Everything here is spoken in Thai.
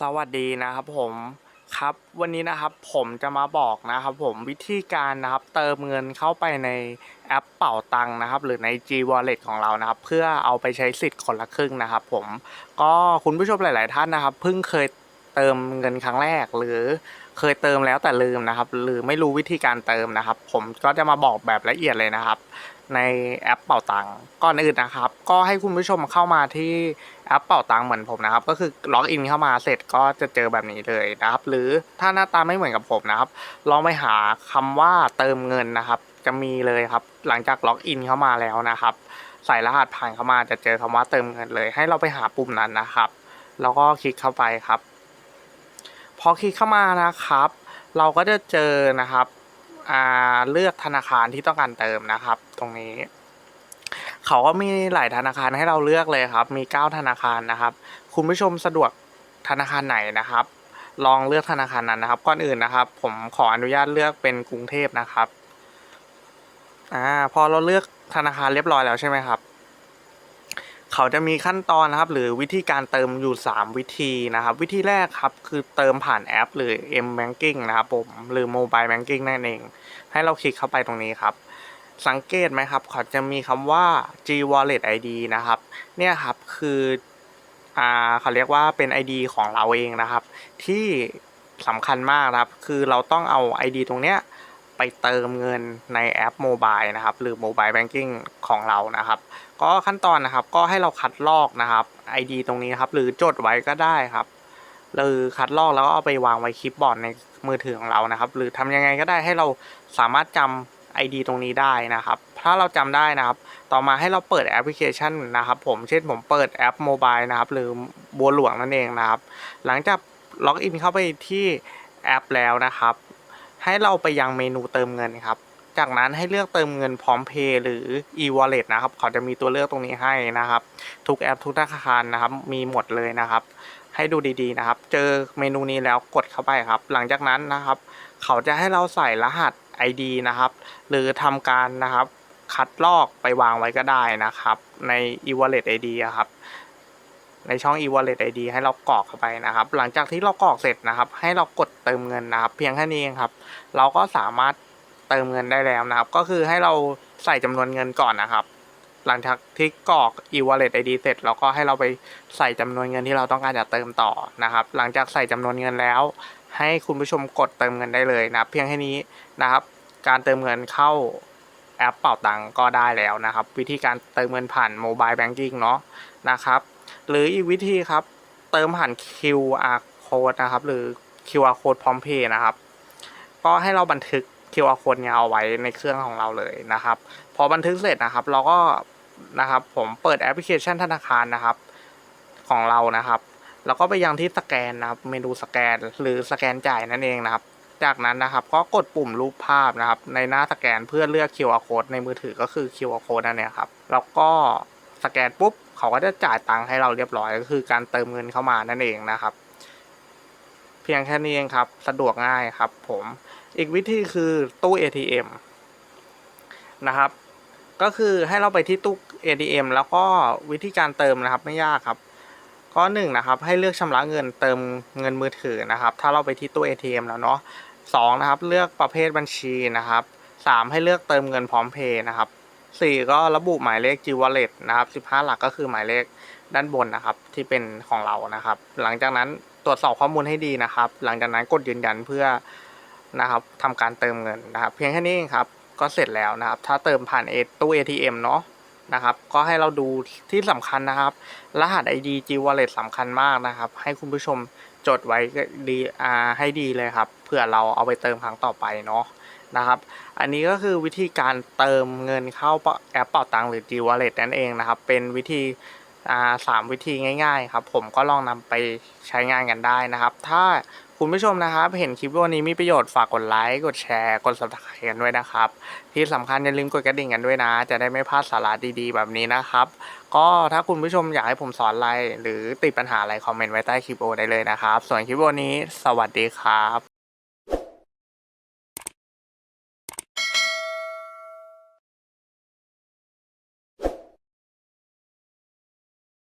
สวัสดีนะครับผมครับวันนี้นะครับผมจะมาบอกนะครับผมวิธีการนะครับเติมเงินเข้าไปในแอปเป่าตังนะครับ หรือใน G Wallet ของเรานะครับ เพื่อเอาไปใช้สิทธิ์คนละครึ่งนะครับ ผมก็คุณผู้ชมหลาย ๆ ท่านนะครับ เพิ่งเคยเติมเงินครั้งแรกหรือเคยเติมแล้วแต่ลืมนะครับ หรือไม่รู้วิธีการเติมนะครับ ผมก็จะมาบอกแบบละเอียดเลยนะครับ ในแอปเป่าตังก่อนอื่นนะครับ ก็ให้คุณผู้ชมเข้ามาที่ แอปเป่าตังเหมือนผมนะครับ ก็คือล็อกอินเข้ามาเสร็จก็จะเจอแบบนี้เลยนะครับ หรือถ้าหน้าตาไม่เหมือนกับผมนะครับ ลองไปหาคำว่าเติมเงินนะครับ จะมีเลยครับ หลังจากล็อกอินเข้ามาแล้วนะครับ ใส่รหัสผ่านเข้ามาจะเจอคำว่าเติมเงินเลย ให้เราไปหาปุ่มนั้นนะครับ แล้วก็คลิกเข้าไปครับ พอคลิกเข้ามานะครับ เราก็จะเจอนะครับอ่าเลือกธนาคารที่ต้องการเติมนะครับ ตรงนี้ เขาก็มีหลายธนาคารให้เราเลือกเลยครับ มี 9 ธนาคารนะครับ คุณผู้ชมสะดวกธนาคารไหนนะครับ ลองเลือกธนาคารนั้นนะครับ ก่อนอื่นนะครับ ผมขออนุญาตเลือกเป็นกรุงเทพนะครับอ่าพอเราเลือกธนาคารเรียบร้อยแล้วใช่ไหมครับ เขาจะมีขั้นตอนนะครับ หรือวิธีการเติมอยู่ 3 วิธีนะครับ วิธีแรกครับคือเติมผ่านแอป หรือ M Banking นะครับผมหรือ Mobile Banking นั่นเอง ให้เราคลิกเข้าไปตรงนี้ครับ สังเกตไหมครับเขาจะมีคำว่า G Wallet ID นะครับ เนี่ยครับคืออ่าเขาเรียกว่าเป็น ID ของเราเองนะครับ ที่สำคัญมากนะครับ คือเราต้องเอา ID ตรงเนี้ยไปเติมเงินในแอปโมบายนะครับ หรือ Mobile Banking ของเรานะครับ ก็ขั้นตอนนะครับก็ให้เราคัดลอกนะครับ ID ตรงนี้ครับ หรือจดไว้ก็ได้ครับหรือคัดลอกแล้วก็เอาไปวางไว้คลิปบอร์ดในมือถือของเรานะครับ หรือทำยังไงก็ได้ให้เราสามารถจำ ID ตรงนี้ได้นะครับ ถ้าเราจำได้นะครับ ต่อมาให้เราเปิดแอปพลิเคชันนะครับผมเช่นผมเปิดแอปโมบายนะครับหรือบัวหลวงนั่นเองนะครับ หลังจากล็อกอินเข้าไปที่แอปแล้วนะครับ ให้เราไปยังเมนูเติมเงินครับจากนั้นให้เลือกเติมเงินพร้อมเพย์หรือ e-wallet นะครับ เขาจะมีตัวเลือกตรงนี้ให้นะครับ ทุกแอปทุกธนาคารนะครับ มีหมดเลยนะครับ ให้ดูดีๆนะครับ เจอเมนูนี้แล้วกดเข้าไปครับ หลังจากนั้นนะครับ เขาจะให้เราใส่รหัส ID นะครับ หรือทำการนะครับคัดลอกไปวางไว้ก็ได้นะครับใน e-wallet ID อะครับในช่อง e-wallet ID ให้เรากรอกเข้าไปนะครับ หลังจากที่เรากรอกเสร็จนะครับ ให้เรากดเติมเงินนะครับ เพียงแค่นี้เองครับ เราก็สามารถเติมเงินได้แล้วนะครับ ก็คือให้เราใส่จำนวนเงินก่อนนะครับ หลังจากที่กรอก e-wallet ID เสร็จเราก็ให้เราไปใส่จำนวนเงินที่เราต้องการจะเติมต่อนะครับ หลังจากใส่จำนวนเงินแล้ว ให้คุณผู้ชมกดเติมเงินได้เลยนะเพียงแค่นี้นะครับ การเติมเงินเข้าแอปเป่าตังก็ได้แล้วนะครับ วิธีการเติมเงินผ่านโมบายแบงกิ้งเนาะนะครับ หรืออีกวิธีครับ เติมผ่าน QR code นะครับ หรือ QR code พร้อมเพย์นะครับ ก็ให้เราบันทึก QR code เนี่ยเอาไว้ในเครื่องของเราเลยนะครับ พอบันทึกเสร็จนะครับ เราก็นะครับผมเปิดแอปพลิเคชันธนาคารนะครับ ของเรานะครับ แล้วก็ไปยังที่สแกนนะครับ เมนูสแกนหรือสแกนจ่ายนั่นเองนะครับ จากนั้นนะครับก็กดปุ่มรูปภาพนะครับ ในหน้าสแกนเพื่อเลือก QR code ในมือถือก็คือ QR code นั่นเองครับ แล้วก็สแกนปุ๊บเขาก็จะจ่ายตังค์ให้เราเรียบร้อยก็คือการเติมเงินเข้ามานั่นเองนะครับ เพียงแค่นี้เองครับสะดวกง่ายครับ ผมอีกวิธีคือตู้ ATM นะครับ ก็คือให้เราไปที่ตู้ ATM แล้วก็วิธีการเติมนะครับไม่ยากครับ ข้อหนึ่งนะครับให้เลือกชำระเงินเติมเงินมือถือนะครับ ถ้าเราไปที่ตู้ ATM แล้วเนาะสองนะครับเลือกประเภทบัญชีนะครับสามให้เลือกเติมเงินพร้อมเพย์นะครับสี่ก็ระบุหมายเลข G Wallet นะครับสิบห้าหลักก็คือหมายเลขด้านบนนะครับที่เป็นของเรานะครับ หลังจากนั้นตรวจสอบข้อมูลให้ดีนะครับ หลังจากนั้นกดยืนยันเพื่อนะครับทำการเติมเงินนะครับ เพียงแค่นี้เองครับก็เสร็จแล้วนะครับ ถ้าเติมผ่านเอตู้ ATM เนาะ นะครับ ก็ให้เราดูที่สำคัญนะครับ รหัส ID G Wallet สำคัญมากนะครับ ให้คุณผู้ชมจดไว้ดีอ่าให้ดีเลยครับเผื่อเราเอาไปเติมครั้งต่อไปเนาะนะครับ อันนี้ก็คือวิธีการเติมเงินเข้าแอปเป่าตังหรือ G Wallet นั่นเองนะครับ เป็นวิธีอ่าสามวิธีง่าย ๆ ครับ ผมก็ลองนำไปใช้งานกันได้นะครับ ถ้า คุณผู้ชมนะครับ เห็นคลิปวันนี้มีประโยชน์ฝากกดไลค์กดแชร์ กด subscribe กันด้วยนะครับ ที่สำคัญอย่าลืมกดกระดิ่งกันด้วยนะ จะได้ไม่พลาดสาระดีๆ แบบนี้นะครับ ก็ถ้าคุณผู้ชมอยากให้ผมสอนอะไร หรือติดปัญหาอะไรคอมเมนต์ไว้ใต้คลิปโอได้เลยนะครับ ส่วนคลิปวันนี้ สวัสดีครับ